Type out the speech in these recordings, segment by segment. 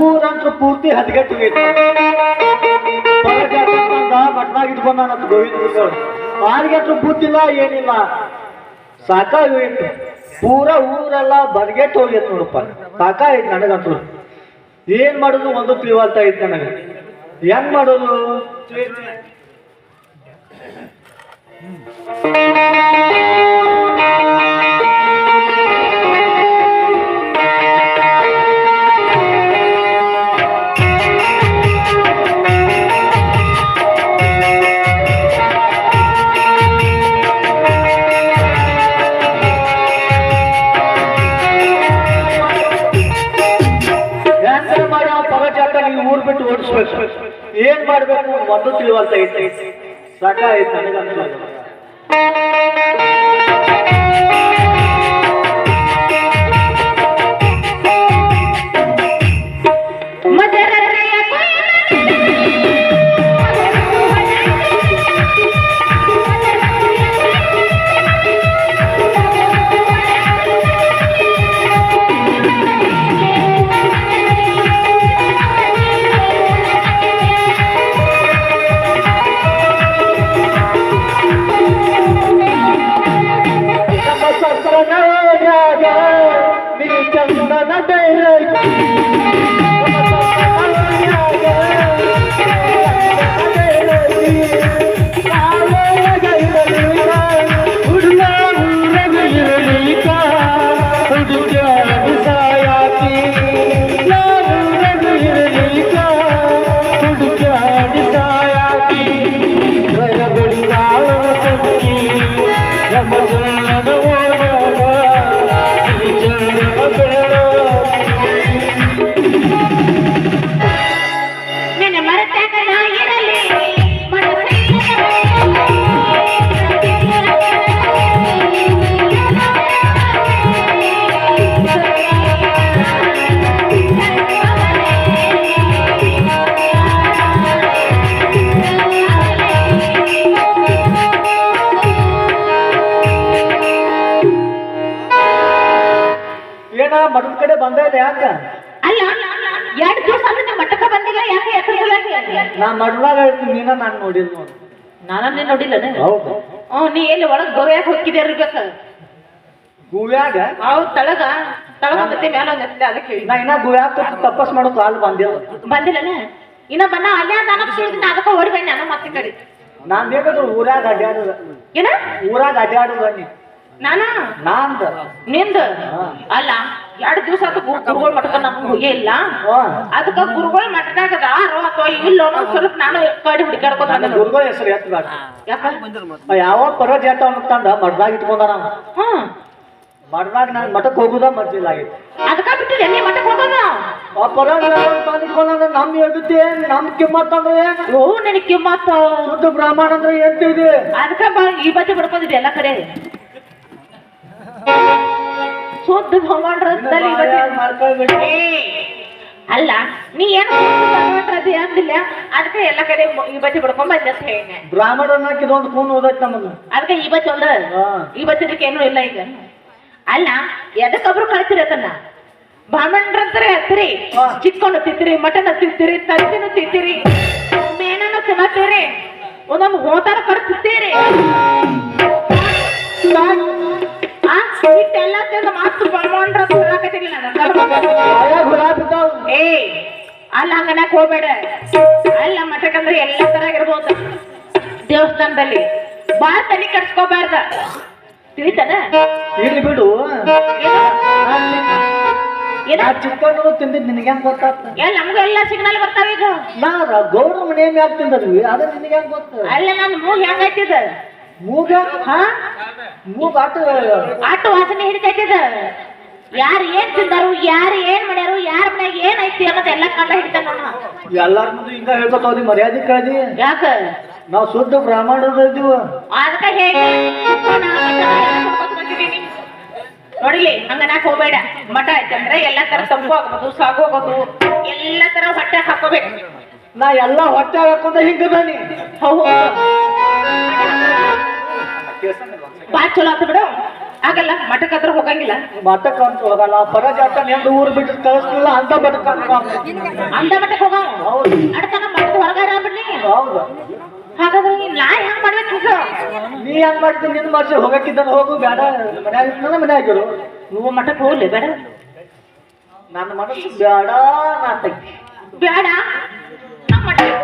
ಊರಂತ್ರ ಪೂರ್ತಿ ಹದಗೆಟ್ಟು ಮಟ್ನಾಗ ಗೋವಿಂದ ಆರಿಗೆಟ್ರು ಬುದ್ಧಿಲ್ಲ ಏನಿಲ್ಲ. ಸಾಕಾಗೋಯ್ತು ಪೂರ ಊರೆಲ್ಲ ಬದಗೆಟ್ಟು ಹೋಗಿತ್ತು ನೋಡಪ್ಪ. ಸಾಕಾಯ್ತು ನನಗಂತೂ ಏನ್ ಮಾಡೋದು? ಒಂದು ತಿಳಿವಲ್ತಾ ಇತ್ತು ನನಗೆ. ಹೆಂಗ್ ಮಾಡೋದು? ಹೆಂಗ ಊರ್ ಬಿಟ್ಟು ಓಡಿಸ್ಬೇಕು. ಏನ್ ಮಾಡ್ಬೇಕು ಒಂದು ತಿಳಿವಲ್ತಾ ಐತೆ. ಸಾಕಾಯ್ತು ನನಗಂತೂ ಸಸನಾಗ ನೀ ಚಂದನ ಬೆಳಕಿ. ನಾ ಮಠದಾಗ ಇರ್ತೀನಿ ನೀನ ನಾನು ನೋಡಿದ್ ನೋಡು. ನಾನೇ ನೋಡಿಲ್ಲ ಹೌದು. ಹ್ಞೂ ನೀ ಎಲ್ಲಿ ಒಳಗ್ ಗೋವ್ಯಾಗ ಹೋಗಿದ್ದೆ ಇರ್ಬೇಕ? ಗುವ್ಯಾಗ? ಅವ್ ತಳಗ. ತಳಗ ಮತ್ತೆ ಮ್ಯಾಲ ಒಂದ್ ಅದಕ್ಕೆ ಹೇಳಿ ನಾ ಇನ್ನ ಗುವ್ಯಾಗ ತಪಸ್ ಮಾಡೋ ಕಾಲ್ ಬಂದಿಲ್ಲ. ಬಂದಿಲ್ಲನ? ಇನ್ನ ಬನ್ನ ಅಲ್ಲೇ ದನ ಸುಳಿದ ಅದಕ್ಕ ಬಂದೆ ನಾನು ಮತ್ತೆ ಕಡೆ. ನಾನ್ ಬೇಕಾದ್ರೆ ಊರಾಗ ಅಡ್ಡಾಡುದ ಏನ? ಊರಾಗ ಅಡ್ಡಾಡುದ ನೀ. ನಾನ? ನಾಂದ. ನಿಂದ? ಅಲ್ಲ ಎರಡು ದಿವಸ ಆತ ಗುರುಗಳ ಮಠಕ್ಕ ನಮ್ಗೆ ಹೋಗೇ ಇಲ್ಲ. ಹಾ. ಅದಕ್ಕ ಗುರುಗಳ ಮಠದಾಗ ಅದಾರೋ ಅಥವಾ ಇಲ್ಲೋ ಅನ್ನೋದ್ ಸ್ವಲ್ಪ ನಾನು ಕಡಿ ಹುಡುಕಾಡ್ಕೊತ ನನ್ನ ಗುರುಗಳ ಹೆಸರು ಯಾಕ? ಯಾವ ಪರೋ ಜಾತ ಅಂತಂದ ಮಡ್ದಾಗ ಇಟ್ಕೊಂಡ ನಾವು ಹ್ಮ್. ಮಡ್ದಾಗ ನಾನು ಮಠಕ್ಕೆ ಹೋಗುದ ಮರ್ಜಿಲ್ಲ ಆಗಿತ್ತು. ಅದಕ್ಕ ಬಿಟ್ಟಿದೆ ನೀ ಮಠಕ್ಕೆ ಹೋಗೋದ ಆ ಪರ ತಂದು ಇಟ್ಕೊಂಡ ನಮ್ ಎಗುತ್ತೆ ನಮ್ ಕಿಮ್ಮತ್ ಅಂದ್ರೆ ಏನು? ಓ ನನಗೆ ಕಿಮ್ಮತ್. ಶುದ್ಧ ಬ್ರಾಹ್ಮಣ ಅಂದ್ರೆ ಎಂತಿದೆ ಅದಕ್ಕ ಈ ಬಜೆ ಬಿಡ್ಕೊಂಡಿದ್ದೆ ಎಲ್ಲ ಕಡೆ. ಭಗವಾನ್ರಲ್ಲಿ ಈ ಬಜ್ಜೆ ಅಲ್ಲ ನೀ ಏನು ಭಗವಂತರದ್ದು ಅಂದಿಲ್ಲ? ಅದಕ್ಕೆ ಎಲ್ಲ ಕಡೆ ಈ ಬಚ್ಚಿ ಬಿಡ್ಕೊಂಡ್ ಬಂದೆ ಅಂತ ಹೇಳಿ ಬ್ರಾಹ್ಮಣರನ್ನ ಇದೊಂದು ಕೂನ್ ಓದೈತ್ ನಮಗ ಅದಕ್ಕೆ ಈ ಬಚ್ಚ ಒಂದ. ಈ ಬಚ್ಚದಕ್ಕೆ ಏನೂ ಇಲ್ಲ ಈಗ. ಅಲ್ಲ ಎದಕ್ಕೊಬ್ರು ಕಳ್ತೀರಿ ಅದನ್ನ? ಬ್ರಾಹ್ಮಣರಂತಾರೆ ಹತ್ತಿರಿ. Chicken ತಿಂತೀರಿ mutton ತಿಂತೀರಿ ತರಿಸಿನ ತಿಂತೀರಿ. ಮೇನನ್ನು ತಿನ್ನತ್ತೀರಿ ಒಂದೊಂದು ಹೋತಾರ ಕಡ್ ಆ ಇಟ್ಟೆಲ್ಲ ತಿಂದು ಮಾತು ಬ್ರಾಹ್ಮಣರ ತಿನ್ನಕತ್ತಿರ್ಲಿಲ್ಲ ನನ್ನ ಏ ಅಲ್ಲ ಹಂಗನಕ್ ಹೋಗ್ಬೇಡ. ಅಲ್ಲ ಮಠಕ್ಕಂದ್ರೆ ಎಲ್ಲ ತರ ಇರ್ಬೋದು ದೇವಸ್ಥಾನದಲ್ಲಿ ಬಾಳ ತಲೆ ಕಟ್ಸ್ಕೋಬಾರ್ದ ತಿಳಿತಾನ ಇರ್ಲಿ ಬಿಡು. ಚಿಕ್ಕಣ್ಣರು ತಿಂದಿದ್ ನಿನಗೆ ಹೆಂಗ್ ಗೊತ್ತಾಗ್ತ? ಎಲ್ಲ ನಮ್ಗೂ ಎಲ್ಲ ಸಿಗ್ನಲ್ ಬರ್ತಾವ ಈಗ. ನಾ ಗೌಡ್ರ ಮನೆ ಹೆಂಗ್ ತಿಂದದ್ವಿ ಅದ ನಿನಗೆ ಹೆಂಗ್ ಗೊತ್ತ? ಅಲ್ಲ ನನ್ನ ಮೂಗ್ ಹೆಂಗೈತಿದ ಮೂಗ ಹಾ? ಮೂಗ ಆಟ. ಆಟು ವಾಸನೆ ಹಿಡಿತೈತಿದ ಯಾರು ಏನ್ ತಿಂದಾರು ಯಾರು ಏನ್ ಮಾಡ್ಯಾರು ಯಾರ ಮನ್ಯಾಗ ಏನ್ ಐತಿ ಅನ್ನೋದು ಎಲ್ಲ ಕಂಡ ಹಿಡಿತಾನ ಎಲ್ಲಾರ ಮುಂದೆ ಹಿಂಗ ಹೇಳ್ಕೊತಾವ್ರಿ ಮರ್ಯಾದೆ ಕಳ್ದಿ ಯಾಕ? ನಾವು ಶುದ್ಧ ಬ್ರಾಹ್ಮಣದ ಇದೀವ ಅದಕ್ಕ ಹೇಗೆ? ನೋಡಿಲಿ ಹಂಗನಾಕ್ ಹೋಗ್ಬೇಡ. ಮಠ ಐತಂದ್ರೆ ಎಲ್ಲಾ ತರ ತಂಪು ಆಗೋದು ಸಾಗು ಹೋಗೋದು ಎಲ್ಲಾ ತರ ಹೊಟ್ಟೆ ಹಾಕೋಬೇಕು. ನಾ ಎಲ್ಲಾ ಹೊಟ್ಟೆ ಹಾಕೊಂಡ ಬನ್ನಿ. ಹೌದು. ಬಾ ಚಲೋ ಆತು ಬಿಡು. ಆಗಲ್ಲ ಮಠಕ್ಕೆ ಹತ್ರ ಹೋಗಂಗಿಲ್ಲ. ಮಠಕ್ಕ ಅಂತ ಹೋಗಲ್ಲ ಪರ ಜಾತ ನೆಂದು ಊರು ಬಿಟ್ಟು ಕಳಿಸ್ಲಿಲ್ಲ ಅಂತ ಬದುಕ ಅಂದ ಮಠಕ್ಕೆ ಹೋಗ. ಹೌದು. ಅಡ್ತನ ಮಠದ ಹೊರಗಾರ ಬಿಡ್ಲಿ. ಹೌದು. ಹಾಗಾದ್ರೆ ನಾ ಹೆಂಗ್ ಮಾಡ್ಬೇಕು ನೀ ಹೆಂಗ್ ಮಾಡ್ತೀನಿ ನಿನ್ ಮಾಡ್ಸಿ ಹೋಗಕ್ಕಿದ್ದಾನ ಹೋಗು ಬೇಡ. ಮನ್ಯಾಗ ಮನ್ಯಾಗಿರು ನೀವು ಮಠಕ್ಕೆ ಹೋಗ್ಲಿ ಬೇಡ. ನನ್ನ ಮನಸ್ಸು ಬೇಡ ನಾ ತಂಗಿ. ಬೇಡ?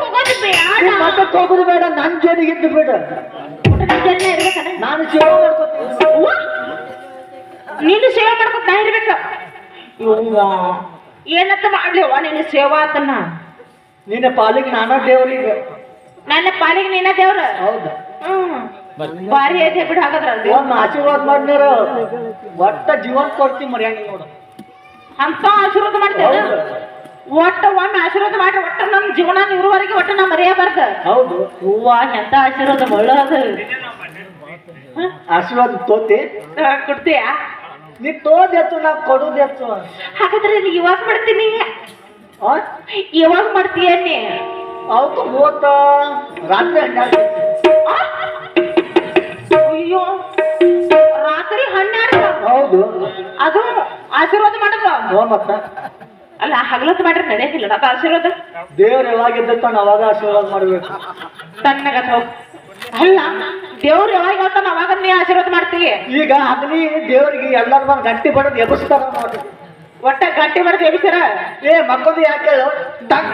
ನಾ ಮಠಕ್ಕೆ ಹೋಗೋದು ಬೇಡ ನನ್ ಜೊತೆಗೆ ಇದ್ದು ಬಿಡ. ನಾನು ಸೇವೆ ಮಾಡ್ಕೊತೀನಿ. ನೀನು ಸೇವೆ ಮಾಡ್ಕೊತ ನಾ ಇರ್ಬೇಕ. ಏನಂತ ಮಾಡ್ಲಿವ ಅವ್ವ ನೀನು ಸೇವಾ ಆತನ್ನ ನಿನ್ನ ಪಾಲಿಗೆ ನಾನಾ ದೇವರಿಗೆ ನನ್ನ ಪಾಲಿಗೆ ನೀನ ದೇವ್ರ? ಹೌದು. ಭಾರಿ ಐತೆ ಬಿಡು ಹಾಗಾದ್ರ. ಒಂದ್ ಆಶೀರ್ವಾದ ಮಾಡಿದ್ರ ಒಟ್ಟ ಜೀವನ ಕೊಡ್ತೀನಿ ಮರ್ಯಾಂಗ ನೋಡು. ಅಂತ ಆಶೀರ್ವಾದ ಮಾಡ್ತೇವೆ. ಒಟ್ಟ ಒಮ್ಮೆ ಆಶೀರ್ವಾದ ಮಾಡ್ರಿ ಒಟ್ಟ ನಮ್ ಜೀವನ ಇರುವವರೆಗೆ ಒಟ್ಟ ನಾ ಮರೆಯಬಾರ್ದು. ಹೌದು. ಹೂವ ಎಂತ ಆಶೀರ್ವಾದ ಒಳ್ಳೇದು. ಆಶೀರ್ವಾದ ತೋತಿ. ಕೊಡ್ತೀಯ? ನೀ ತೋದೆತ್ತು ನಾ ಕೊಡುದೆತ್ತು ಹಾಗಾದ್ರೆ ನೀ ಇವಾಗ ಮಾಡ್ತೀನಿ. ಆ? ಇವಾಗ ಮಾಡ್ತೀಯ ನೀ? ಅವತ್ತು ಮೂವತ್ತ ರಾತ್ರಿ ಹನ್ನೆರಡು. ಆ? ಅಯ್ಯೋ ರಾತ್ರಿ ಹನ್ನೆರಡು. ಹೌದು. ಅದು ಆಶೀರ್ವಾದ ಮಾಡೋದು ಹೋ ಮತ್ತ. ಅಲ್ಲ ಹಗಲತ್ತು ಮಾಡ್ರೆ ನಡೆಯಂಗಿಲ್ಲ ಅದು ಆಶೀರ್ವಾದ? ದೇವ್ರ ಯಾವಾಗಿದ್ದ ಅವಾಗ ಆಶೀರ್ವಾದ ಮಾಡಬೇಕು. ತಣ್ಣಗ ಹೋಗ್. ಅಲ್ಲ ದೇವ್ರು ಯಾವಾಗ ಹೇಳ್ತಾನ ಅವಾಗ ನೀ ಆಶೀರ್ವಾದ ಮಾಡ್ತೀವಿ? ಈಗ ಅದನ್ನಿ ದೇವ್ರಿಗೆ ಎಲ್ಲಾರು ಬಂದು ಗಂಟಿ ಬಡದ್ ಎಬ್ಬಿಸ್ತಾರ ನೋಡಿ ಒಟ್ಟ ಗಟ್ಟಿ ಮಾಡಿ ಎಬ್ಬಿಸ್ತಾರ? ಏ ಮಕ್ಕಳು ಯಾಕೆ ಹೇಳು? ಟಕ್.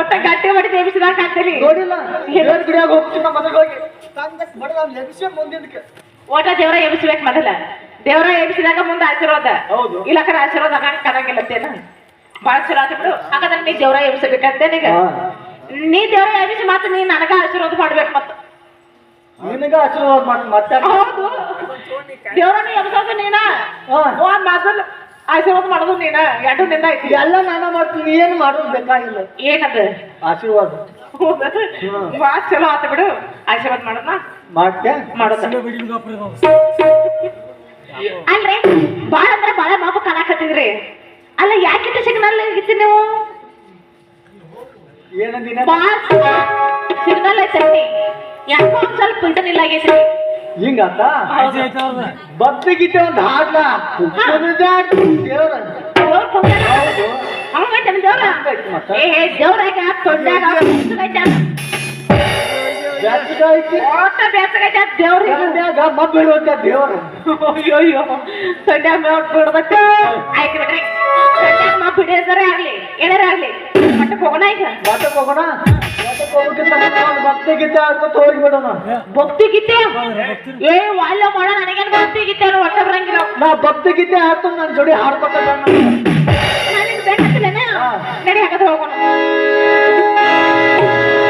ಒಟ್ಟ ಗಟ್ಟಿ ಮಾಡಿ ಎಬ್ಬಿಸಿದಾಗ ಹಾಕ್ತೀನಿ ನೋಡಿಲ್ಲ? ದೇವ್ರ ಗುಡಿಯಾಗ ಹೋಗ್ತೀನಿ ಮನೆಗೆ ಹೋಗಿ. ತಂದ ಬಡದ ಎಬ್ಸಿ ಮುಂದಿನಕ್ಕೆ ಒಟ್ಟ ದೇವರ ಎಬ್ಬಿಸ್ಬೇಕು ಮೊದಲ. ದೇವರ ಎಬ್ಬಿಸಿದಾಗ ಮುಂದೆ ಆಶೀರ್ವಾದ. ಹೌದು. ಇಲ್ಲಕರ ಆಶೀರ್ವಾದ ಆಗಂಗ್ ಕರಂಗಿಲ್ಲತ್ತೇನ ಬಾಳ ಚಲೋ ಆತು ಬಿಡು. ಹಾಗಾದ್ರೆ ನೀ ದೇವರ ಎಬ್ಬಿಸಬೇಕಂತೇನೀಗ ನೀಗ. ನೀ ದೇವರ ಎಬ್ಬಿಸಿ ಮತ್ತೆ ನೀ ನನಗ ಆಶೀರ್ವಾದ ಮಾಡ್ಬೇಕು ಮತ್ತ. ನಿನಗ ಆಶೀರ್ವಾದ ಮಾಡಿ ಮತ್ತೆ ಹೌದು. ದೇವರ ನೀ ಎಬ್ಸೋದು ನೀನ. ಒಂದ್ ಮೊದಲು ಆಶೀರ್ವಾದ ಮಾಡೋದು ನೀನ. ಎರಡು ನಿಂದ ಐತಿ. ಎಲ್ಲ ನಾನ ಮಾಡ್ತೀನಿ ಏನು ಮಾಡೋದು ಬೇಕಾಗಿಲ್ಲ. ಏನದ? ಆಶೀರ್ವಾದ. ಬಾ ಚಲೋ ಆತ ಬಿಡು. ಆಶೀರ್ವಾದ ಮಾಡೋಣ ಮಾಡ್ತೆ ಮಾಡೋದ. ಅಲ್ರಿ? ಬಾಳ ಅಂದ್ರ ಬಾಳ ಮಾಪ ಕಾಲಾಕತ್ತಿದ್ರಿ ಅಲ್ಲ ಯಾಕಿಟ್ಟು ಸಿಗ್ನಲ್ ಇತ್ತು ನೀವು? ಬಾಳ ಸಿಗ್ನಲ್ ಐತಿ ಯಾಕೋ ಒಂದ್ ಸ್ವಲ್ಪ ಇಂಟರ್ನಿಲ್ ಆಗೈತ್ರಿ ಹಿಂಗಂತ? ಒಂದು ಹಾಡ್ಲ. ದೇವ್ರ ದೇವ್ರ ದೇವ್ರ. ದೇವ್ರಾಗ ಐತಿ ಓಟ ಬೇಸಗೈತೆ ದೇವ್ರಿಗೆ ಗಂಡ್ಯಾಗ ಮಬ್ಬ ಇರುವಂತ ದೇವ್ರ. ಅಯ್ಯೋ ಅಯ್ಯೋ ಸಂಡ್ಯಾಗ ಮೇವ್ ಬಿಡ್ಬೇಕು. ಆಯ್ತು ಬಿಡ್ರಿ. ಸಂಡ್ಯಾಗ ಮಾ ಬಿಡಿದ್ರೆ ಆಗ್ಲಿ ಏನಾರ ಆಗ್ಲಿ. ಮಟ್ಟಕ್ಕೆ ಹೋಗೋಣ ಈಗ. ಮಟ್ಟಕ್ಕೆ ಹೋಗೋಣ? ಭಕ್ತಿ ಗೀತೆ ಹಾಡ್ಕೊತ ಹೋಗ್ಬಿಡೋಣ ಭಕ್ತಿ ಗೀತೆ? ಏ ವಾಲ್ಯ ಮಾಡ ನನಗೇನು ಭಕ್ತಿ ಗೀತೆ ಒಟ್ಟ ಬರಂಗಿಲ್ಲ. ನಾ ಭಕ್ತಿಗೀತೆ ಹಾಡ್ತು ನನ್ನ ಜೋಡಿ ಹಾಡ್ಕೊತ ನನಗೆ ನಡಿ ಹೋಗೋಣ.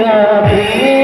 রাধে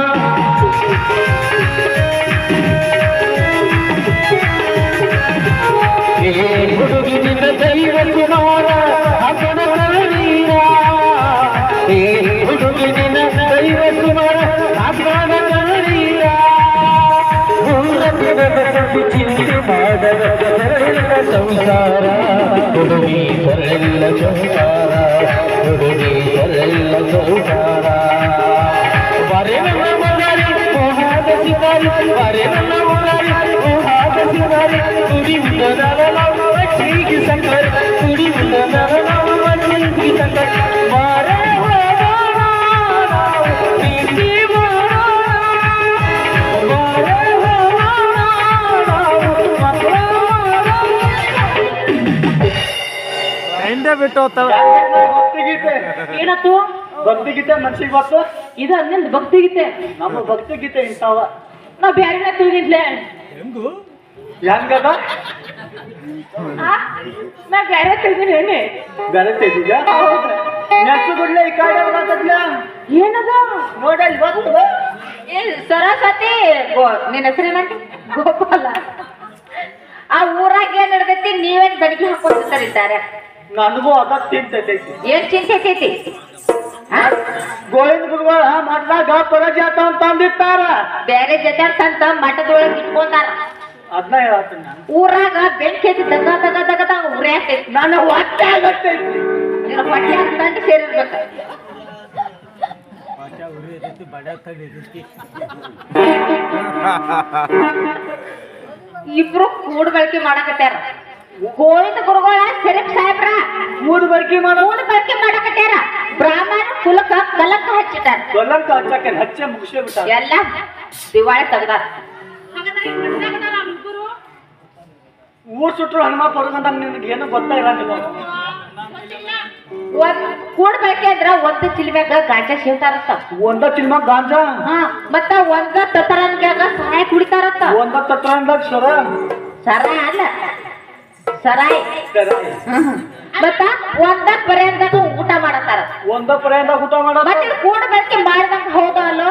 ಸಂಸಾರ ಹುಡುಗಿ ಸರಳ ಸಂಸಾರ ಹುಡುಗಿ ಸರಳ ಸಂಸಾರ ಬರೆ ನನ್ನ ಮುರಾರಿ ಮೋಹಾದ ಶಿವಾರಿ ಬರೆ ನನ್ನ ಮುರಾರಿ ಮೋಹಾದ ಶಿವಾರಿ ಕುಡಿ ನಾವು ಚೀಗಿ ಸಂಕರ್ ಕುಡಿ ನಾವು ಚೀಗಿ ಸಂಕರ್ ಮಾರೇ ಎಂಡೆ ಬಿಟ್ಟು ಹೋಗ್ತಾವೆ ಭಕ್ತಿಗೀತೆ. ಏನತ್ತು ಭಕ್ತಿಗೀತೆ ಮನ್ಸಿಗೆ ಗೊತ್ತು? ಇದು ನಿಂದು ಭಕ್ತಿ ಗೀತೆ ನಮ್ಮ ಭಕ್ತಿಗೀತೆ ಇಂಥವ. ನಾ ಬ್ಯಾರಿನ ತಿಳಿದಿದ್ಲೆ ಹೆಂಗದ? ನಾ ಬ್ಯಾರೆ ತಿಳಿದಿನಿ ಹೇಳಿ ಬೆರೆತಿದ್ಯ ನೆಕ್ಸ್ಟ್ ಬಿಡ್ಲೆ ಈ ಕಾಡೆ ಬರತ್ತದ್ಲ ಏನದ? ನೋಡ ಇವತ್ತು. ಏ ಸರಸ್ವತಿ. ನಿನ್ನ ಹೆಸರೇನಂತ ಗೋಪಾಲ. ಆ ಊರಾಗ ಏನ್ ನಡ್ದೈತಿ ನೀವೇನ್ ಬಡಿಗೆ ಹಾಕೊಂಡಿದ್ದಾರೆ ನನಗೂ ಅದ ತಿಂತೈತಿ ಏನ್ ಚಿಂತೆ ಐತಿ? ಗೋವಿಂದ ಗುರುಗಳ ಮಠದಾಗ ಪರಜಾತ ಅಂತ ಅಂದಿರ್ತಾರ. ಬೇರೆ ಜೊತೆ ಅಂತ ಮಠದೊಳಗೆ ಇಟ್ಕೊಂಡಾರ. ಅದನ್ನ ಹೇಳ್ತೀನಿ ನಾನು. ಊರಾಗ ಬೆಂಕಿ ಐತಿ ದಗ ದಗ ದಗ ದಗ ಉರಿ ಆಗ್ತೈತಿ. ನನ್ನ ಹೊಟ್ಟೆ ಆಗತ್ತೈತಿ ನಿನ್ನ ಹೊಟ್ಟೆ ಅಂತ ಸೇರಿರ್ಬೇಕು. ಇಬ್ರು ಕೂಡ್ ಬಳಕೆ ಮಾಡಕತ್ಯಾರ ಗೋವಿಂದ ಗುರುಗಳ ಶರೀಫ್ ಸಾಹೇಬ್ರ. ಮೂರು ಬರ್ಕಿ ಮಾಡೋ ಮೂರು ಬರ್ಕಿ ಮಾಡಕತ್ಯಾರ. ಬ್ರಾಹ್ಮಣ ಕುಲಕ ಕಲಕ ಹಚ್ಚಿಟ್ಟಾರ. ಕಲಕ ಹಚ್ಚಕ್ಕೆ ಹಚ್ಚೆ ಮುಗಿಸೇ ಬಿಟ್ಟ ಎಲ್ಲ ದಿವಾಳಿ ತೆಗ್ದಾರ. ಊರ್ ಸುಟ್ರು ಹನುಮ ಬರೋದಂತ ನಿನಗೆ ಏನು ಗೊತ್ತಾ ಇರಂಗಿಲ್ಲ ಒಂದ್ ಕೂಡ್ ಬಳಕೆ ಅಂದ್ರ ಒಂದ್ ಚಿಲ್ಮ್ಯಾಗ ಗಾಂಜಾ ಸೇವ್ತಾರತ್ತ ಒಂದ ಚಿಲ್ಮ ಗಾಂಜಾ? ಹಾ ಮತ್ತ ಒಂದ ತತರಂಗ್ಯಾಗ ಸಹಾಯ ಕುಡಿತಾರತ್ತ ಒಂದ ತತ್ರಂದಾಗ ಸರ ಸರ ಅಲ್ಲ. ಸರಾಯ್. ಹ್ಮ್. ಮತ್ತ ಒಂದ ಪರ್ಯಂತ ಊಟ ಮಾಡತಾರ ಒಂದ ಪರ್ಯಂತ ಊಟ ಮಾಡೋ ಮತ್ತೆ ಕೂಡ್ ಬಳಕೆ ಮಾಡಿದಂಗ ಹೌದಾ ಅಲ್ಲೋ?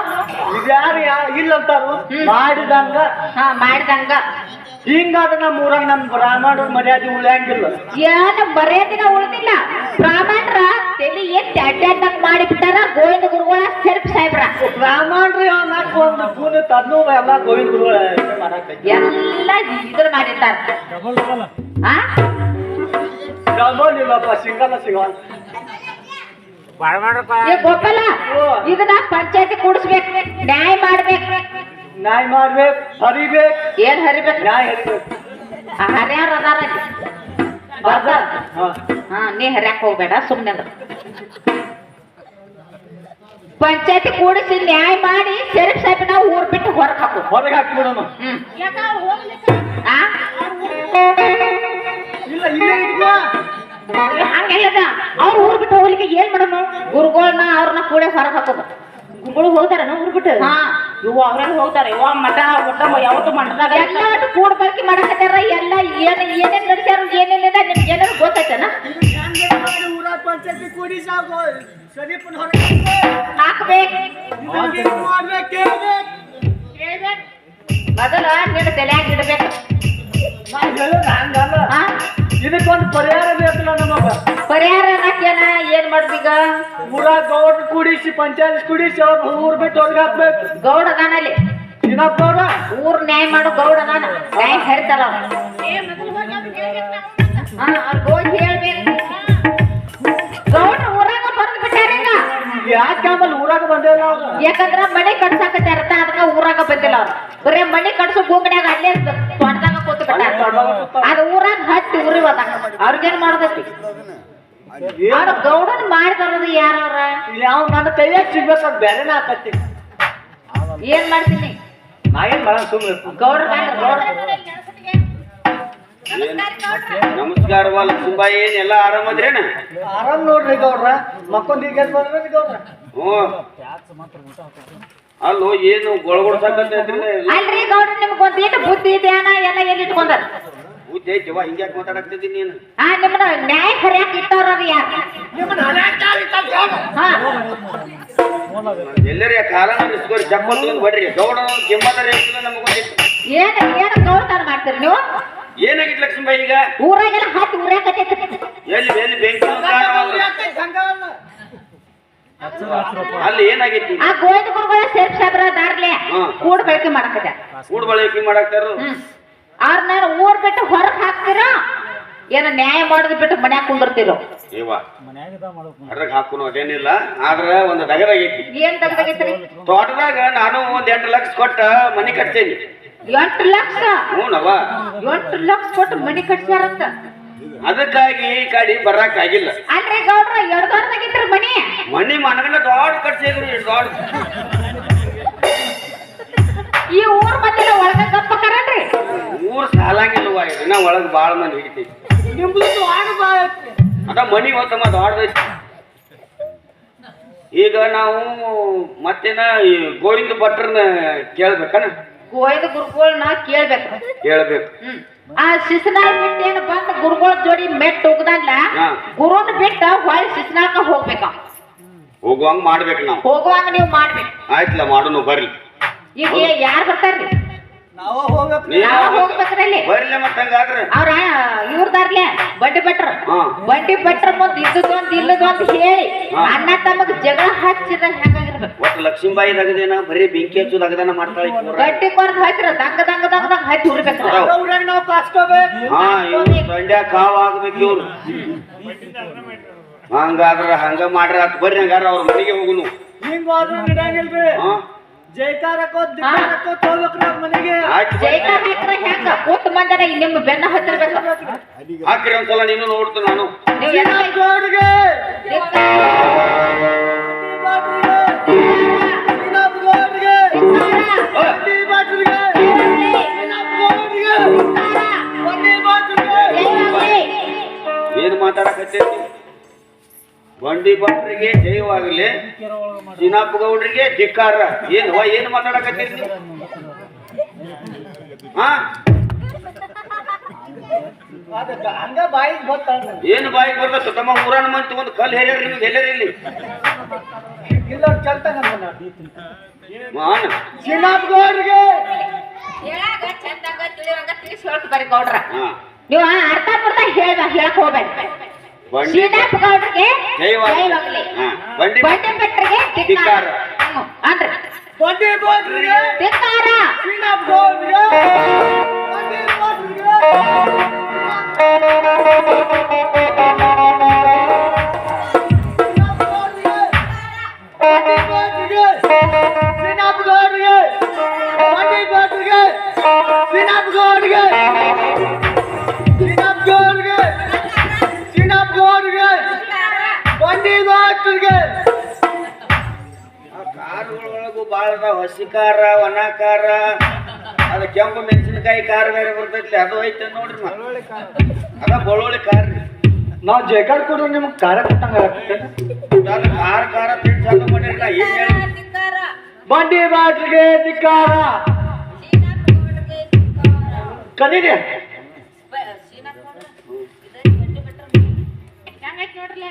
ಇದ್ಯಾರು ಯಾ ಇಲ್ಲ ಅಂತಾರು ಮಾಡಿದಂಗ. ಹಾ ಮಾಡಿದಂಗ. ಹಿಂಗಾದ ನಮ್ಮ ಊರಾಗ ನಮ್ ಬ್ರಾಹ್ಮಣರ ಮರ್ಯಾದೆ ಉಳಿಯಂಗಿಲ್ಲ. ಏನ ಮರ್ಯಾದಿನ ಉಳಿದಿಲ್ಲ. ಬ್ರಾಹ್ಮಣರ ತಲೆ ಎತ್ತಿ ಅಡ್ಡಾಡ್ದಂಗ ಮಾಡಿಬಿಟ್ಟಾರ? ಗೋವಿಂದ ಗುರುಗಳ ಸೆರ್ಪ್ ಸಾಹೇಬ್ರ. ಬ್ರಾಹ್ಮಣರು ಒಂದು ಕೂನ ತದ್ನು ಎಲ್ಲ ಗೋವಿಂದ ಗುರುಗಳ ಎಲ್ಲ ಇದ್ರ ಮಾಡಿರ್ತಾರ. ಆ ಡಬಲ್ ಇಲ್ಲಪ್ಪ ಸಿಂಗಲ್ ಸಿಗಲ್ಲ ಏ ಗೋಪಾಲ ಇದನ್ನ ಪಂಚಾಯತಿ ಕೂಡಿಸ್ಬೇಕು. ನ್ಯಾಯ ಮಾಡ್ಬೇಕು. ನ್ಯಾಯ ಮಾಡ್ಬೇಕು ಹರಿಬೇಕು. ಏನ್ ಹರಿಬೇಕು? ನ್ಯಾಯ ಹರಿಬೇಕು. ಆ ಹರ್ಯಾರ ಅದಾರ. ಬರ್ತಾರ. ಹಾ. ನೀ ಹರ್ಯಾಕ್ ಹೋಗ್ಬೇಡ ಸುಮ್ನೆ ಪಂಚಾಯತಿ ಕೂಡಿಸಿ ನ್ಯಾಯ ಮಾಡಿ ಶರೀಫ್ ನಾವು ಊರ್ ಬಿಟ್ಟು ಹೊರಗೆ ಹಾಕು ಹೊರಗೆ ಆ? ಇಲ್ಲ ಇಲ್ಲೇ ಇಟ್ಕೋ. ಹಂಗೆಲ್ಲದ ಅವ್ರ ಊರ್ ಬಿಟ್ಟು ಹೋಗ್ಲಿಕ್ಕೆ ಏನ್ ಮಾಡೋಣ ಗುರುಗಳನ್ನ ಅವ್ರನ್ನ ಕೂಡ ಹೊರಗೆ ಹಾಕೋದು. ಗುರುಗಳು ಹೋಗ್ತಾರ ಊರ್ ಬಿಟ್ಟು? ಹಾ. ಇವ ಅವ್ರಲ್ಲಿ ಹೋಗ್ತಾರೆ. ಇವ ಮಠ ಊಟ ಯಾವತ್ತು ಮಠದಾಗ ಎಲ್ಲ ಕೂಡ ಬಳಕೆ ಮಾಡಕತ್ತಾರ. ಎಲ್ಲ ಏನ್ ಏನೇನ್ ನಡೆಸ್ಯಾರ ಏನೇನಿದೆ ನಿಮ್ಗೆ ಏನಾದ್ರು ಗೊತ್ತೈತನ ಊರ ಪಂಚಾಯ್ತಿ ಕೂಡಿ ಸಾಕು. ಶರೀಫನ್ ಹೊರಗೆ ಹಾಕ್ಬೇಕು. ಮಾಡ್ಬೇಕು? ಕೇಳ್ಬೇಕು. ಮೊದಲ ನಿನ್ನ ತಲೆಯಾಗ ಇಡ್ಬೇಕು. ನಾನು ಹೇಳೋದು ಹಂಗಲ್ಲ. ಹಾ? ಇದಕ್ಕೊಂದು ಪರಿಹಾರ ಬೇಕಲ್ಲ ನಮಗ ಪರಿಹಾರ ಅನ್ನಕ್ಕೇನ? ಏನ್ ಮಾಡ್ತೀಗ ಊರ ಗೌಡ್ರು ಕೂಡಿಸಿ ಪಂಚಾಯತ್ ಕುಡಿಸಿ ಅವ್ರ ಊರ್ ಬಿಟ್ಟು ಹೊರಗೆ ಹಾಕ್ಬೇಕು. ಗೌಡ ಅದಾನಲ್ಲಿ ಇನ್ನೊಬ್ಬ ಅವ್ರ? ಊರ್ ನ್ಯಾಯ ಮಾಡು ಗೌಡ ಅದಾನ. ನ್ಯಾಯ ಹರಿತಾರ ಹಾ ಅವ್ರ್ ಯಾಕೆ ಆಮೇಲೆ ಊರಾಗ ಬಂದೇಲ್ಲ ಅವ್ರು ಯಾಕಂದ್ರ ಮನೆ ಕಟ್ಸಾಕತ್ತಾರತ್ತ ಅದಕ್ಕ ಊರಾಗ ಬಂದಿಲ್ಲ ಅವ್ರು. ಬರೇ ಮನೆ ಕಟ್ಸೋ ಗುಂಗಡ್ಯಾಗ ಅಲ್ಲೇ ತೋಟದಾಗ ಕೂತು ಅದ ಊರಾಗ ಹತ್ತಿ ಊರಿ ಹೋದ. ಅವ್ರಿಗೇನ್ ಮಾಡ್ದೈತಿ? ಅವ್ರ ಗೌಡನ್ ಮಾಡಿ ಬರೋದು ಯಾರವ್ರ ಯಾವ ನನ್ನ ಕೈಯಾಗ ಸಿಗ್ಬೇಕು ಬೇರೆನೇ ಆಕತ್ತಿ ಏನ್ ಮಾಡ್ತೀನಿ? ನಾ ಏನ್ ಮಾಡ್ತೀನಿ ಸುಮ್ಮನೆ ಗೌಡ್ರ ಗೌಡ್ರ. ನಮಸ್ಕಾರವಲ್ಲ ತುಂಬಾ ಏನ್ ಎಲ್ಲ ಆರಾಮದ್ರೇನ ಆರಾಮ್ ನೋಡ್ರಿ ಗೌಡ್ರ. ಮಕ್ಕೊಂದ್ ಈಗ ಗೌಡ್ರ? ಹ್ಞೂ. ಅಲ್ಲೋ ಏನು ಗೊಳಗೊಡ್ಸಕತ್ತೈತ್ರಿ ಅಲ್ರಿ ಗೌಡ್ರ ನಿಮ್ಗೆ ಒಂದ್ ಏನು ಬುದ್ಧಿ ಧ್ಯಾನ ಎಲ್ಲ ಎಲ್ಲಿ ಇಟ್ಕೊಂಡಾರ? ಬುದ್ಧಿ ಐತಿವ ನೀನು? ಆ ನಿಮ್ಮನ್ನ ನ್ಯಾಯ ಇಟ್ಟವ್ರ ಯಾರು? ಎಲ್ಲರ ಚಪ್ಪಲ್ ಬಡ್ರಿ. ಗೌಡ ಏನ್ ಏನ್ ಗೌಡ್ತಾರ ಮಾಡ್ತೀರಿ ನೀವು? ಏನಾಗಿತ್ತು ಲಕ್ಷ್ಮೀಬಾಯಿ ಈಗ? ಊರಾಗೆಲ್ಲ ಹಾಕಿ ಊರಾಕತ್ತೈತಿ ಎಲ್ಲಿ ಎಲ್ಲಿ ಬೆಂಕಿ ಅಲ್ಲಿ ಏನಾಗಿತ್ತು? ಆ ಗೋವಿಂದ ಗುರುಗಳ ಸೇರ್ಪ್ ಸಾಬ್ರ ದಾರ್ಲೆ ಹಾ. ಕೂಡ್ ಬಳಕೆ ಮಾಡಕತ್ತೆ ಕೂಡ್ ಬಳಕೆ ಮಾಡಾಕ್ತಾರು? ಅವ್ರ ನಾನು ಊರ್ ಬಿಟ್ಟು ಹೊರಗ್ ಹಾಕ್ತೀರ ಏನ ನ್ಯಾಯ ಮಾಡೋದ್ ಬಿಟ್ಟು ಮನ್ಯಾಗ ಕುಂದಿರ್ತಿರೋ. ಹೊರಗ್ ಹಾಕುನು ಅದೇನಿಲ್ಲ ಆದ್ರ ಒಂದು ಡಗರ್ ಆಗೈತಿ ಏನ್ ತೆಗ್ದಾಗೈತ್ರಿ ತೋಟದಾಗ ನಾನು ಒಂದ್ ಎಂಟು ಲಕ್ಷ ಕೊಟ್ಟ ಮನಿ ಕಟ್ತೇನಿ ಎಂಟು ಲಕ್ಷ. ಹ್ಞೂನವ ಎಂಟು ಲಕ್ಷ ಕೊಟ್ಟು ಮನಿ ಕಟ್ಸ್ಯಾರಂತ. ಅದಕ್ಕಾಗಿ ಈ ಕಡೆ ಬರಕ್ ಆಗಿಲ್ಲ ಅಲ್ರಿ ಗೌಡ್ರ ಎಡ್ದವ್ರದಾಗಿತ್ರಿ ಮನಿ? ಮನಿ ಮನಗಂಡ ದೊಡ್ಡ ಕಟ್ಸಿದ್ರು ಇಷ್ಟ್ ದೊಡ್ಡ. ಈ ಊರ್ ಮತ್ತೆ ಒಳಗ ಕಪ್ಪ ಕರನ್ರಿ. ಊರ್ ಸಾಲಂಗಿಲ್ವ ಇದನ್ನ ಒಳಗ್ ಬಾಳ ಮಂದಿ ಹಿಡಿತೈತಿ ಅದ ಮನಿ ಹೋತಮ್ಮ ದೊಡ್ಡದೈತಿ ಈಗ ನಾವು ಮತ್ತೇನ ಈ ಗೋವಿಂದ ಭಟ್ರನ್ನ ಕೇಳ್ಬೇಕನ? ಗೋವಿಂದ ಗುರುಗಳನ್ನ ಕೇಳ್ಬೇಕು. ಕೇಳ್ಬೇಕು. ಆ ಶಿಶುನಾಳ್ ಬಿಟ್ಟು ಏನು ಬಂದ ಗುರುಗಳ ಜೋಡಿ ಮೆಟ್ ಹೋಗದಲ್ಲ. ಗುರುನ್ ಬಿಟ್ಟ ಹೊಯ್ ಶಿಶುನಾಳ್ಕ ಹೋಗ್ಬೇಕ. ಹೋಗುವಂಗ ಮಾಡ್ಬೇಕು ನಾವು. ಹೋಗುವಾಗ ನೀವು ಮಾಡ್ಬೇಕು. ಆಯ್ತಲ್ಲ ಮಾಡೋನು ಬರ್ಲಿ ಈಗ ಯಾರ್ ಬರ್ತಾರ್ರಿ? ನಾವ ಹೋಗ್ಬೇಕು. ನೀವ್ ನಾವ ಹೋಗ್ಬೇಕ್ರಿ ಅಲ್ಲಿ. ಬರ್ಲಿ ಮತ್ತೆ ಹಂಗಾದ್ರೆ. ಅವ್ರ ಇವ್ರದಾರ್ಲೆ ಬಡ್ಡಿ ಭಟ್ರ ಹಾ. ಬಡ್ಡಿ ಭಟ್ರ ಮುಂದ್ ಇದ್ದದೊಂದ್ ಇಲ್ಲದೊಂದ್ ಹೇಳಿ. ಅಣ್ಣ ತಮಗ್ ಜಗಳ ಹಚ್ಚಿದ ಹೆಂಗಾಗಿರ್ಬೇಕು? ಒಟ್ಟು ಲಕ್ಷ್ಮೀಬಾಯಿ ದಗದೇನ ಬರೀ ಬೆಂಕಿ ಹಚ್ಚು ಅಗದಾನ ಮಾಡ್ತಾಳೆ ಈಕಿ ಊರಾಗ. ಗಟ್ಟಿ ಕೊರ್ದ್ ಹಚ್ಚಿರ ದಂಗ ದಂಗ ದಂಗ ದಂಗ ಹಚ್ಚಿ ಹುಡ್ಬೇಕ್ರ ಊರಾಗ ನಾವು ಕಾಸ್ಕೋಬೇಕು ಹಾ ಇವ್ರು ಸಂಡ್ಯಾ ಕಾವ್ ಆಗ್ಬೇಕು ಇವ್ರು. ಹಂಗಾದ್ರ ಹಂಗ ಮಾಡ್ರಿ. ಅತ್ ಬರ್ರಿ ಹಂಗಾರ ಅವ್ರ ಮನೆಗೆ ಹೋಗುನು. ಹಿಂಗ್ ಹೋದ್ರೆ ನಡೆಯಂಗಿಲ್ರಿ. ಹಾ. ಜೈಕಾರಕ್ಕೋ ದಿಕ್ಕಾರಕ್ಕೋ ಅವ್ರ ಮನೆಗೆ. ಜೈಕಾರ ಹಾಕ್ರ ಹೆಂಗ? ಊಟ ಮಂದರ ನಿಮ್ಮ ಬೆನ್ನ ಹತ್ತಿರ್ಬೇಕು. ಹಾಕ್ರಿ ಒಂದ್ಸಲ ನೀನು ನೋಡ್ತು ನಾನು. ನೀವು ಎಲ್ಲ ಸೀನಪ್ಪ ಗೌಡ್ರಿಗೆ ಬಂಡಿ ಭಟ್ರಿಗೆ ಜಯವಾಗಲಿ ಚಿನ್ನಪ್ಪ ಗೌಡ್ರಿಗೆ ಧಿಕ್ಕಾರ. ಏನ್ ಏನು ಏನ್ ಮಾತಾಡಕತ್ತೀರಿ ನೀವು? ಹಾ ಏನು ಬಾಯಿಗೆ ಬರ್ತದೆ ಏನ್ ಬಾಯಿಗೆ ಬರ್ತದ ತಮ್ಮ ಊರನ್ ಮಂದಿ ಒಂದು ಕಲ್ ಹೇರ್ಯಾರ ನಿಮ್ಗೆ ಎಲ್ಲಾರ ಇಲ್ಲಿ ಮಾನ. ಸೀನಪ್ಪ ಗೌಡ್ರಿಗೆ ಹೇಳಾಗ ಚಂದಾಗ ತಿಳಿವಂಗ ತಿಳಿಸಿ ಹೇಳ್ತ ಬರ್ರಿ ಗೌಡ್ರ. ನೀವು ಅರ್ಥ ಬರ್ತಾ ಹೇಳ್ದ ಹೇಳಕ್ ಹೋಗ್ಬೇಡಿ ಬಂಡಿ ಶ್ರೀನಾಥ್ ಗೌಡ್ರಿಗೆ ಜೈವಾಗಲಿ. ಬಂಡಿ ಬಂಡಿ ಭಟ್ರಿಗೆ ಧಿಕ್ಕಾರ. ಅನ್ರಿ ಬಂಡಿ ಭಟ್ರಿಗೆ ಧಿಕ್ಕಾರ. ಸೀನಪ್ಪ ಗೌಡ್ರಿಗೆ ಬಂಡಿ ಭಟ್ರಿಗೆ ಅದ ಬಳ್ಳೊಳ್ಳಿ ಕಾರ್. ರೀ ನಾವು ಜೈಕಾಡ್ ಕೊಡ್ರಿ ನಿಮ್ಗೆ ಕಾರ ಕೊಟ್ಟಂಗ ನಾನು ಕಾರ್ ಕಾರ ತಿಂದು ಚಾಲು ಮಾಡಿರಲ್ಲ ಏನ್ ಹೇಳಿ? ಬಂಡಿ ಬಾಟ್ರಿಗೆ ಧಿಕ್ಕಾರ. ನೋಡ್ರಲ್ಲ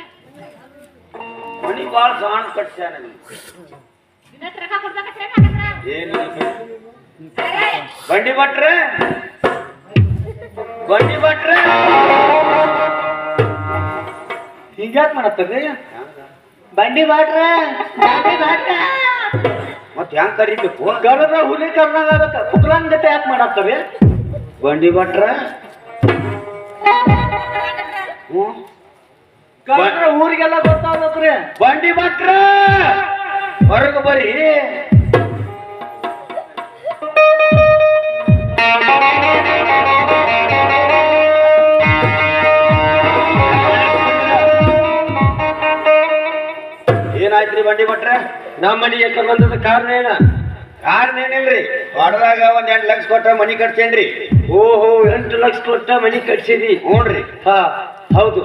ಮನಿ ಬಾಳ ಸಾಣ ಕಟ್ಸ್ಯಾನ. ಏನು ಬಂಡಿ ಭಟ್ರೆ ಬಂಡಿ ಭಟ್ರೆ ಹಿಂಗ್ಯಾಕ್ ಮಾಡತ್ತರಿ ಬಂಡಿ ಬಾಟ್ರ ಬಂಡಿ ಬಾಟ್ರ ಮತ್ ಹೆಂಗ್ ಕರಿಬೇಕು ಗಡದ ಹುಲಿ ಕರ್ನಾಗ ಆಗತ್ತ ಕುಕ್ರಾನ್ ಗತೆ ಯಾಕೆ ಮಾಡತ್ತರಿ ಬಂಡಿ ಭಟ್ರ ಹ್ಞೂ ಗಡ್ರ ಊರಿಗೆಲ್ಲ ಗೊತ್ತಾಗತ್ರಿ ಬಂಡಿ ಭಟ್ರ ಹೊರಗೆ ಬರ್ರಿ ಏನಾಯ್ತ್ರಿ ಬಂಡಿ ಭಟ್ರೆ ನಮ್ಮ ಮನೆಗೆ ಬಂದದ ಕಾರಣ ಏನ? ಕಾರಣ ಏನಿಲ್ರಿ? ಹೊಡದಾಗ ಒಂದ್ ಎಂಟು ಲಕ್ಷ ಕೊಟ್ಟ ಮನಿ ಕಟ್ಸೇನ್ರಿ. ಓಹೋ ಎಂಟು ಲಕ್ಷ ಕೊಟ್ಟ ಮನಿ ಕಟ್ಸಿದಿ? ಹ್ಞೂನ್ರಿ ಹಾ ಹೌದು.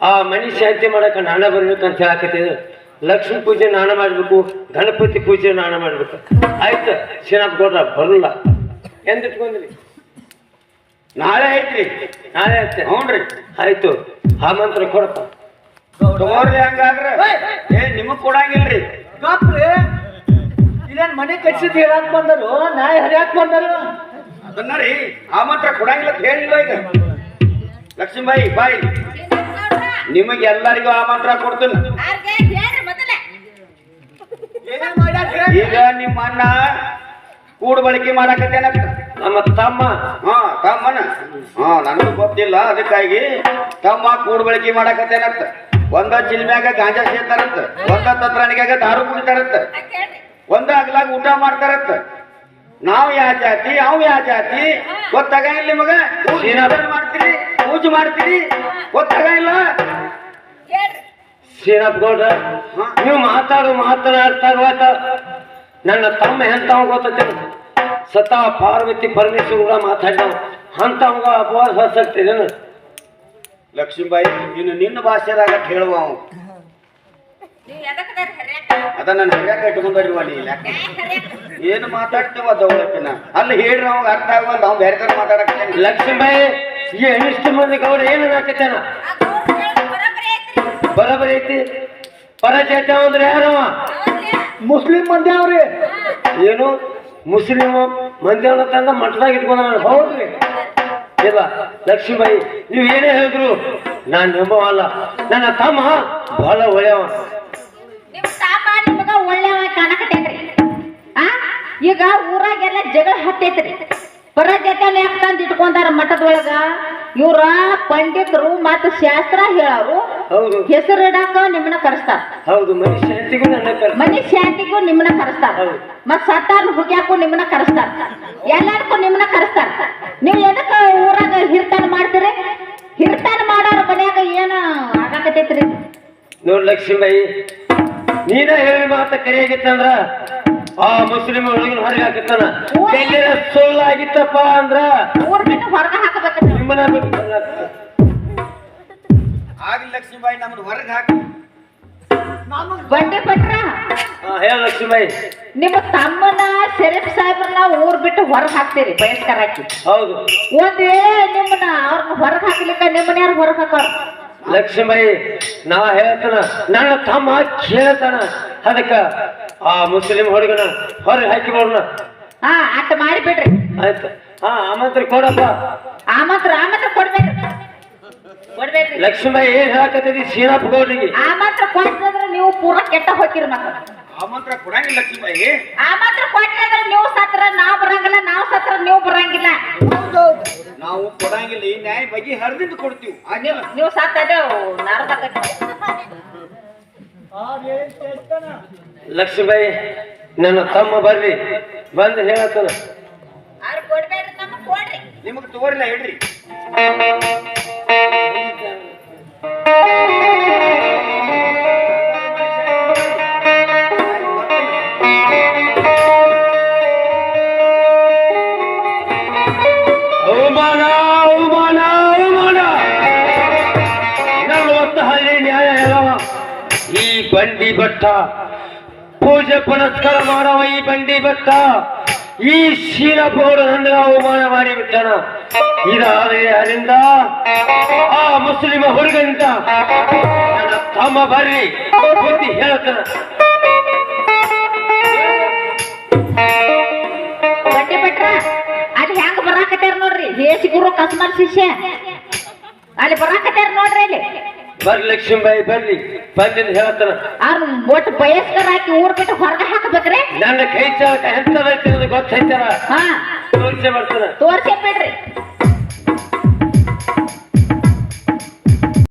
ಆ ಮನಿ ಶಾಂತಿ ಮಾಡಕ ನಾಣ ಬರ್ಬೇಕಂತ ಹೇಳಕತ್ತಿದ್ರು ಲಕ್ಷ್ಮೀ ಪೂಜೆ ನಾನ ಮಾಡ್ಬೇಕು ಗಣಪತಿ ಪೂಜೆ ನಾನ ಮಾಡ್ಬೇಕು. ಆಯ್ತು ಶ್ರೀನಾಥ್ ಗೌಡ್ರ ಬರಲ್ಲ ಎಂದ್ ಇಟ್ಕೊಂಡ್ರಿ ನಾಳೆ ಐತ್ರಿ. ನಾಳೆ ಆಯ್ತು ಹ್ಞೂನ್ರಿ. ಆಯ್ತು. ಆ ಮಂತ್ರ ಕೊಡಪ್ಪ. ತಗೋರ್ರಿ ಹಂಗಾದ್ರೆ. ಏ ನಿಮಗ್ ಕೊಡಂಗಿಲ್ರಿ. ಗಾಪ್ರಿ ಇದೇನ್ ಮನೆ ಕಟ್ಸಿದ್ ಹೇಳಕ್ ಬಂದರು? ನಾಯಿ ಹರಿಯಾಕ್ ಬಂದರು? ಅದನ್ನ ರೀ ಆ ಮಂತ್ರ ಕೊಡಂಗಿಲ್ಲ ಅಂತ ಹೇಳಿಲ್ಲ ಈಗ? ಲಕ್ಷ್ಮೀಬಾಯಿ ಬಾಯಿ. ನಿಮಗೆ ಎಲ್ಲರಿಗೂ ಆ ಮಂತ್ರ ಕೊಡ್ತೀನಿ. ಈಗ ನಿಮ್ಮ ಅಣ್ಣ ಕೂಡ ಬಳಕೆ ಮಾಡಕತ್ತೇನಂತ? ನಮ್ಮ ತಮ್ಮ ಹಾ ತಮ್ಮನ. ಹಾ ನನಗೂ ಗೊತ್ತಿಲ್ಲ ಅದಕ್ಕಾಗಿ ತಮ್ಮ ಕೂಡ್ ಬಳಕೆ ಮಾಡಕತ್ತೇನಂತ. ಒಂದ ಚಿಲ್ಮ್ಯಾಗ ಗಾಂಜಾ ಸೇತಾರಂತ ಒಂದ ತತ್ರಾಣಿಗಾಗ ದಾರು ಕುಡಿತಾರಂತ. ಒಂದ ಅಗ್ಲಾಗ ಊಟ ಮಾಡ್ತಾರಂತ. ನಾವ್ ಯಾವ ಜಾತಿ ಅವ್ ಯಾವ ಜಾತಿ ಇಲ್ಲ ನಿಮಗ ಏನಾದ್ರು ಮಾಡ್ತೀರಿ ಪೂಜೆ ಮಾಡ್ತೀರಿ ಗೊತ್ತಾಗಂಗಿಲ್ಲ ಶ್ರೀನಾಥ್ ಗೌಡ ನೀವು ಮಾತಾಡು ಇರುವಾಗ ನನ್ನ ತಮ್ಮ ಎಂತ ಗೊತ್ತೈತೆ? ಸತ ಪಾರ್ವತಿ ಪರಮೇಶ್ವರ ಕೂಡ ಮಾತಾಡಿದವ. ಅಂತವಾಗ ಅಪವಾದ ಹಚ್ಚಿರ್ತೇನೆ ಲಕ್ಷ್ಮೀಬಾಯಿ ಇನ್ನು ನಿನ್ನ ಭಾಷೆದಾಗ ಹೇಳುವ ಅವ ಅದ ನನ್ನ ಹರ್ಯಾಕ ಇಟ್ಕೊಂಡ್ರಿ ನೀ ಲೆಕ್ಕ. ಏನು ಮಾತಾಡ್ತೇವ ದೌಲತ್ತಿನ ಅಲ್ಲಿ ಹೇಳ್ರಿ ಅವಾಗ ಅರ್ಥ ಆಗುವಲ್ಲ ಅವ್ನು ಬೇರೆ ತರ ಮಾತಾಡಕ್ಕೆ ಲಕ್ಷ್ಮೀಬಾಯಿ ಈ ಅನಿಷ್ಟ ಮಂದಿ ಗೌಡ ಏನು ಹಾಕತ್ತೇನ ಬರಬರಿ ಐತಿ. ಪರಚೇತ ಅಂದ್ರೆ ಯಾರವ ಮುಸ್ಲಿಂ ಮಂದಿ ಅವ್ರಿ. ಏನು? ಮುಸ್ಲಿಂ ಮಂದಿರ ತಂದ ಮಠದಾಗ ಇಟ್ಕೊಂಡ ಹೌದ್ರಿ? ಇಲ್ಲ, ಲಕ್ಷ್ಮೀಬಾಯಿ, ನೀವು ಏನೇ ಹೇಳಿದ್ರು ನಾನು ನಂಬವಲ್ಲ. ನನ್ನ ತಮ್ಮ ಬಹಳ ಒಳ್ಳೆಯವ. ಒಳ್ಳೆಯವ ಕಾಣಕತ್ತೇನ್ರಿ? ಈಗ ಊರಾಗೆಲ್ಲ ಜಗಳ ಹತ್ತೈತ್ರಿ. ಪರ ಜೊತೆ ಯಾಕೆ ತಂದು ಇಟ್ಕೊಂಡಾರ ಮಠದೊಳಗ? ಇವ್ರ ಪಂಡಿತರು ಮತ್ತು ಶಾಸ್ತ್ರ ಹೇಳೋರು ಹೌದು. ಹೆಸರು ಇಡಾಕ ನಿಮ್ಮನ್ನ ಕರೆಸ್ತಾರ. ಹೌದು ಮನಿ ಶಾಂತಿಗೂ ನಿಮ್ಮನ್ನ ಕರೆಸ್ತಾರ. ಮತ್ ಸತ್ತಾರ ಹುಗ್ಯಾಕು ನಿಮ್ಮನ್ನ ಕರೆಸ್ತಾರ. ಎಲ್ಲಾರ್ಗೂ ನಿಮ್ಮನ್ನ ಕರೆಸ್ತಾರ. ನೀವು ಎದಕ್ಕ ಊರಾಗ ಹಿರ್ತಾನ ಮಾಡ್ತೀರಿ? ಹಿರ್ತಾನ ಮಾಡೋರ ಮನ್ಯಾಗ ಏನ ಆಗಾಕತೈತ್ರಿ ನೋಡ್ ಲಕ್ಷ್ಮೀಬಾಯಿ ನೀನ ಹೇಳಿ ಮಾತ ಕರಿಯಾಗಿತ್ತಂದ್ರ ಆ ಮುಸ್ಲಿಂ ಹುಡುಗನ ಹೊರಗೆ ಹಾಕಿತ್ತಾನ ಎಲ್ಲಿರ ಸುಳ್ಳಾಗಿತ್ತಪ್ಪ ಅಂದ್ರ ಊರ್ ಬಿಟ್ಟು ಹೊರಗ ಹಾಕಬೇಕು ನಿಮ್ಮನ್ನ ಬಿಟ್ಟು. ಆಗ್ಲಿ ಲಕ್ಷ್ಮೀಬಾಯಿ ನಮ್ಮನ್ನ ಹೊರಗೆ ಹಾಕಿ. ಬಂಡೆ ಭಟ್ರ ಹಾ ಹೇಳ ಲಕ್ಷ್ಮೀಬಾಯಿ. ನಿಮ್ಮ ತಮ್ಮನ ಶರೀಫ್ ಸಾಹೇಬ್ರನ್ನ ಊರ್ ಬಿಟ್ಟು ಹೊರಗೆ ಹಾಕ್ತೀರಿ ಬಯಸ್ಕರ ಹಾಕಿ. ಹೌದು. ಒಂದ್ ವೇಳೆ ನಿಮ್ಮನ್ನ ಅವ್ರನ್ನ ಹೊರಗೆ ಹಾಕ್ಲಿಕ್ಕ ನಿಮ್ಮನ್ನ ಯಾರು ಹೊರಗ್ ಹಾಕೋರ್ ಲಕ್ಷ್ಮೀಬಾಯಿ ನಾ ಹೇಳ್ತಾನ ನನ್ನ ತಮ್ಮ ಕೇಳ್ತಾನ. ಅದಕ್ಕ ಆ ಮುಸ್ಲಿಂ ಹುಡುಗನ ಹೊರಗೆ ಹಾಕಿ ಬರೋಣ. ಹಾ ಅಟ್ ಮಾಡಿ ಬಿಡ್ರಿ. ಆಯ್ತು. ಹಾ ಆಮಂತ್ರ ಕೊಡಪ್ಪ. ಆಮಂತ್ರ ಮಾತ್ರ ಆ ಮಾತ್ರ ಕೊಡ್ಬೇಕ್ರಿ ಕೊಡ್ಬೇಕ್ರಿ ಲಕ್ಷ್ಮೀಬಾಯಿ ಏನ್ ಹೇಳಕತ್ತಿದಿ? ಸೀನಪ್ಪ ಗೌಡ್ರಿಗೆ. ಆ ಮಾತ್ರ ಕೊಟ್ಟಿದ್ರೆ ನೀವು ಪೂರ ಕೆಟ್ಟ ಹೋಗಿರಿ ಮತ್ತ ಆಮಂತ್ರ ಮಂತ್ರ ಕೊಡಂಗಿಲ್ಲ ಲಕ್ಷ್ಮೀಬಾಯಿ ಆ ಮಾತ್ರ ಕೊಟ್ಟಿದ್ರೆ ನೀವು ಸತ್ರ ನಾವ್ ಬರಂಗಿಲ್ಲ ನಾವ್ ಸತ್ರ ನೀವು ಬರಂಗಿಲ್ಲ. ನಾವು ಕೊಡಂಗಿಲ್ಲ ಈ ನ್ಯಾಯ ಬಗ್ಗೆ ಹರಿದಿಂದ ಕೊಡ್ತೀವಿ. ನೀವು ನೀವು ಸತ್ತ ನಾರದ ನಾರದಾಕತ್ತಿ ಲಕ್ಷ್ಮೀಬಾಯಿ ನನ್ನ ತಮ್ಮ ಬರ್ರಿ ಬಂದು ಹೇಳತ್ತಲ್ಲ ತೋರಿಲ್ಲ ನಮಗ್ ಕೊಡ್ರಿ. ನಿಮಗೆ ತಗೋರಿಲ್ಲ ಹೇಳ್ರಿ. ಬಂಡಿ ಭಟ್ಟ ಪೂಜೆ ಪುನಸ್ಕಾರ ಮಾಡವ ಈ ಬಂಡಿ ಭಕ್ತ, ಈ ಶೀಲ ನನಗೆ ಅವಮಾನ ಮಾಡಿಬಿಟ್ಟಣ ಇದಾದರೆ ಅಲ್ಲಿಂದ ಆ ಮುಸ್ಲಿಮ ನನ್ನ ತಮ್ಮ ಬರ್ರಿ ಬುದ್ಧಿ ಹೇಳ್ತಾನ ಬರಾಕತ್ತಾರ ಅಲ್ಲಿ ಹೆಂಗ್ ಬರಾಕತ್ಯಾರ ಗುರು ಕಸ್ಮರ್ ಶಿಷ್ಯ. ಅಲ್ಲಿ ಬರಾಕತ್ಯಾರ ನೋಡ್ರಿ ಅಲ್ಲಿ. ಬರ್ರಿ ಲಕ್ಷ್ಮೀಬಾಯಿ ಬರ್ರಿ ಬಂದ ಹೇಳ್ತಾರ ಅವ್ರ ಒಟ್ಟು ಬಯಸ್ಕರ ಹಾಕಿ ಊರ್ ಬಿಟ್ಟು ಹೊರಗೆ ಹಾಕ್ಬೇಕ್ರಿ? ನನ್ನ ಕೈ ಚಾಲಕ ಎಂತದೈತಿ ಗೊತ್ತೈತಾರ ತೋರಿಸೇ ಬರ್ತಾನ. ತೋರ್ಸೇ ಬಿಡ್ರಿ.